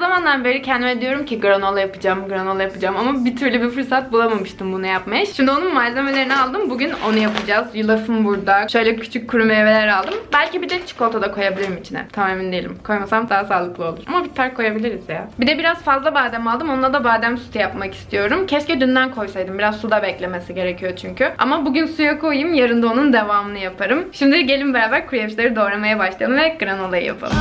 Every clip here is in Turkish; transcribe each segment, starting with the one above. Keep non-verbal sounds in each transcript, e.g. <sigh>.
zamandan beri kendime diyorum ki granola yapacağım, granola yapacağım ama bir türlü bir fırsat bulamamıştım bunu yapmaya. Şimdi onun malzemelerini aldım. Bugün onu yapacağız. Yulafım burada. Şöyle küçük kuru meyveler aldım. Belki bir de çikolata da koyabilirim içine. Tam emin değilim. Koymasam daha sağlıklı olur. Ama bitter koyabiliriz ya. Bir de biraz fazla badem aldım. Onunla da badem sütü yapmak istiyorum. Keşke dünden koysaydım. Biraz suda beklemesi gerekiyor çünkü. Ama bugün suya koyayım. Yarın da onun devamını yaparım. Şimdi gelin beraber kuru doğramaya başlayalım ve granolayı yapalım.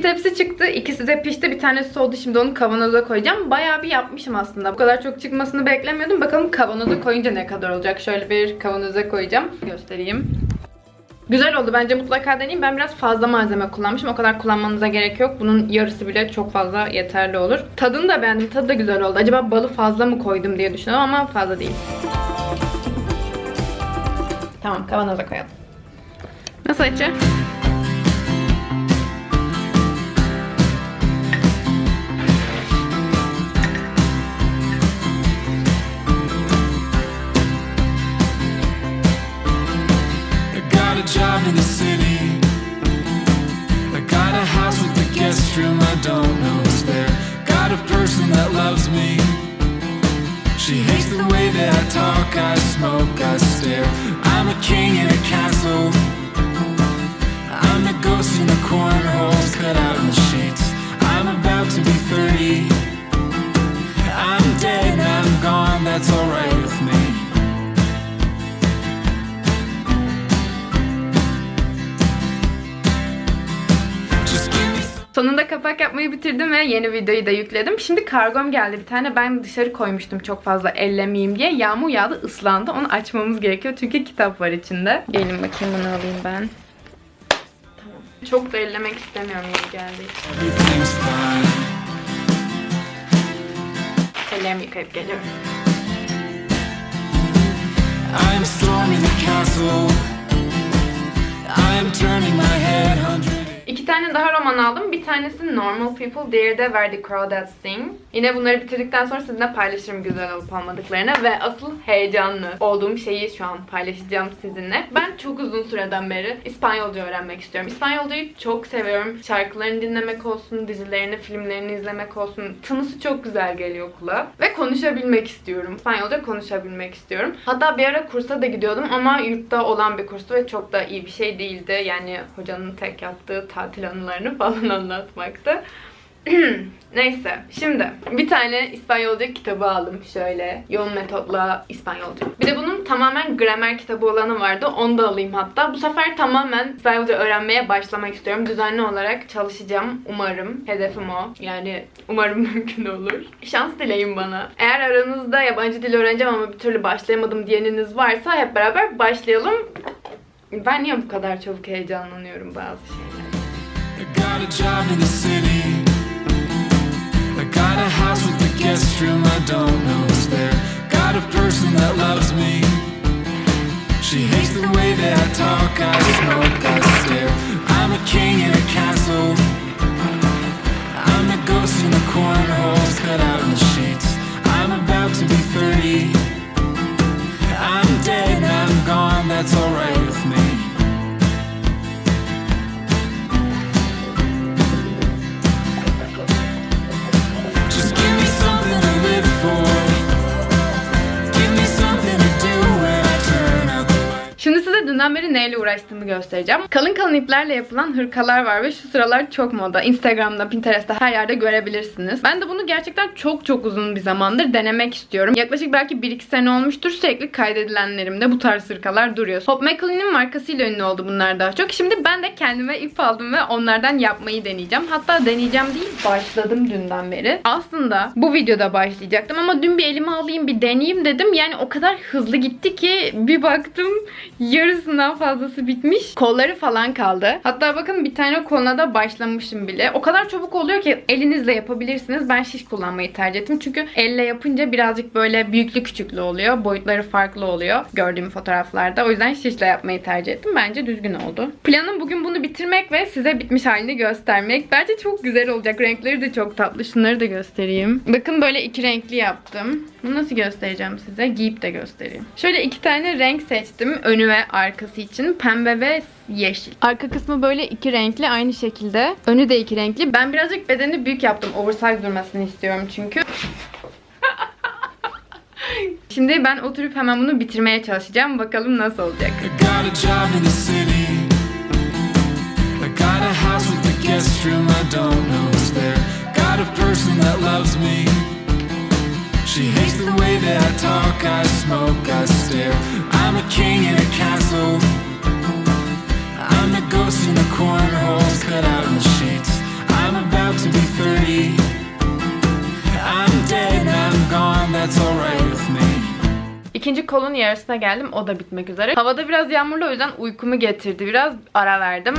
İki tepsi çıktı. ikisi de pişti. Bir tanesi soğudu. Şimdi onu kavanoza koyacağım. Bayağı bir yapmışım aslında. Bu kadar çok çıkmasını beklemiyordum. Bakalım kavanoza koyunca ne kadar olacak. Şöyle bir kavanoza koyacağım. Göstereyim. Güzel oldu. Bence mutlaka deneyin. Ben biraz fazla malzeme kullanmışım. O kadar kullanmanıza gerek yok. Bunun yarısı bile çok fazla yeterli olur. Tadını da beğendim. Tadı da güzel oldu. Acaba balı fazla mı koydum diye düşünüyorum ama fazla değil. Tamam kavanoza koyalım. Nasıl açı? King in a castle. Sonunda kapak yapmayı bitirdim ve yeni videoyu da yükledim. Şimdi kargom geldi bir tane. Ben dışarı koymuştum çok fazla ellemeyeyim diye. Yağmur yağdı ıslandı. Onu açmamız gerekiyor çünkü kitap var içinde. Gelin bakayım bunu alayım ben. Tamam. Çok da ellemek istemiyorum yeni geldiği için. Ellerimi yıkayıp geliyorum. I'm storming the castle. I'm turning my head. İki tane daha roman aldım. Bir tanesi Normal People, diğeri de Where the Crawdads Sing. Yine bunları bitirdikten sonra sizinle paylaşırım güzel olup olmadıklarını ve asıl heyecanlı olduğum şeyi şu an paylaşacağım sizinle. Ben çok uzun süreden beri İspanyolca öğrenmek istiyorum. İspanyolcayı çok seviyorum. Şarkılarını dinlemek olsun, dizilerini, filmlerini izlemek olsun. Tınısı çok güzel geliyor kulağa. Ve konuşabilmek istiyorum. İspanyolca konuşabilmek istiyorum. Hatta bir ara kursa da gidiyordum ama yurtta olan bir kurstu ve çok da iyi bir şey değildi. Yani hocanın tek yaptığı tatil anılarını <laughs> falan anlatmaktı. <clears throat> Neyse şimdi bir tane İspanyolca kitabı aldım şöyle yoğun metotla İspanyolca. Bir de bunun tamamen gramer kitabı olanı vardı onu da alayım hatta. Bu sefer tamamen İspanyolca öğrenmeye başlamak istiyorum. Düzenli olarak çalışacağım umarım. Hedefim o. Yani umarım <laughs> mümkün olur. Şans dileyin bana. Eğer aranızda yabancı dil öğreneceğim ama bir türlü başlayamadım diyeniniz varsa hep beraber başlayalım. Ben niye bu kadar çabuk heyecanlanıyorum bazı şeyler? got a job in the city. I got a house with a guest room I don't know is there. Got a person that loves me. She hates the way that I talk, I smoke, I stare. I'm a king in a castle. I'm the ghost in the corner, cut out in the sheets. I'm about to be 30. I'm dead, I'm gone, that's alright. Dünden beri neyle uğraştığımı göstereceğim. Kalın kalın iplerle yapılan hırkalar var ve şu sıralar çok moda. Instagram'da, Pinterest'te her yerde görebilirsiniz. Ben de bunu gerçekten çok çok uzun bir zamandır denemek istiyorum. Yaklaşık belki 1-2 sene olmuştur. Sürekli kaydedilenlerimde bu tarz hırkalar duruyor. Pop McLean'in markasıyla ünlü oldu bunlar daha çok. Şimdi ben de kendime ip aldım ve onlardan yapmayı deneyeceğim. Hatta deneyeceğim değil, başladım dünden beri. Aslında bu videoda başlayacaktım ama dün bir elime alayım bir deneyeyim dedim. Yani o kadar hızlı gitti ki bir baktım yarısından fazlası bitmiş. Kolları falan kaldı. Hatta bakın bir tane koluna da başlamışım bile. O kadar çabuk oluyor ki elinizle yapabilirsiniz. Ben şiş kullanmayı tercih ettim. Çünkü elle yapınca birazcık böyle büyüklü küçüklü oluyor. Boyutları farklı oluyor gördüğüm fotoğraflarda. O yüzden şişle yapmayı tercih ettim. Bence düzgün oldu. Planım bugün bunu bitirmek ve size bitmiş halini göstermek. Bence çok güzel olacak. Renkleri de çok tatlı. Şunları da göstereyim. Bakın böyle iki renkli yaptım. Bunu nasıl göstereceğim size? Giyip de göstereyim. Şöyle iki tane renk seçtim. Önü ve arkası için. Pembe ve yeşil. Arka kısmı böyle iki renkli aynı şekilde. Önü de iki renkli. Ben birazcık bedeni büyük yaptım. Oversize durmasını istiyorum çünkü. <laughs> Şimdi ben oturup hemen bunu bitirmeye çalışacağım. Bakalım nasıl olacak. I got a job in the city. I got a house with a guest room I don't know who's there. Got a person that loves me. She hates the way that I talk, I smoke, I stare. I'm a king in a castle. I'm the ghost in the cornholes cut out in the sheets. I'm about to be 30. I'm dead and I'm gone, that's alright with me. İkinci kolun yarısına geldim. O da bitmek üzere. Havada biraz yağmurlu o yüzden uykumu getirdi. Biraz ara verdim.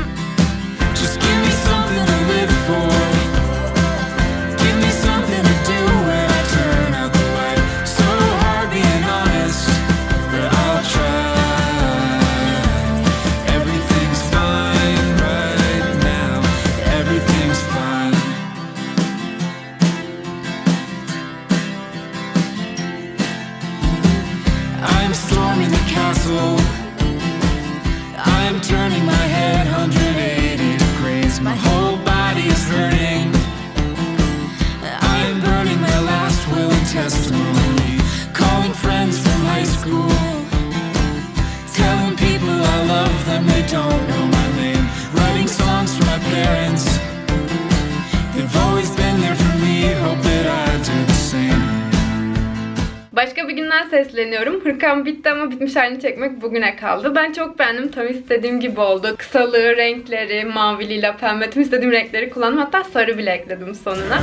Body is. Başka bir günden sesleniyorum. Hırkam bitti ama bitmiş halini çekmek bugüne kaldı. Ben çok beğendim. Tam istediğim gibi oldu. Kısalığı, renkleri, maviliyle pembe tüm istediğim renkleri kullandım. Hatta sarı bile ekledim sonuna.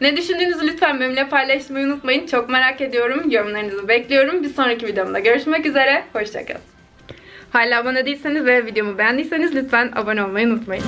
Ne düşündüğünüzü lütfen benimle paylaşmayı unutmayın. Çok merak ediyorum. Yorumlarınızı bekliyorum. Bir sonraki videomda görüşmek üzere. Hoşçakalın. Hala abone değilseniz ve videomu beğendiyseniz lütfen abone olmayı unutmayın.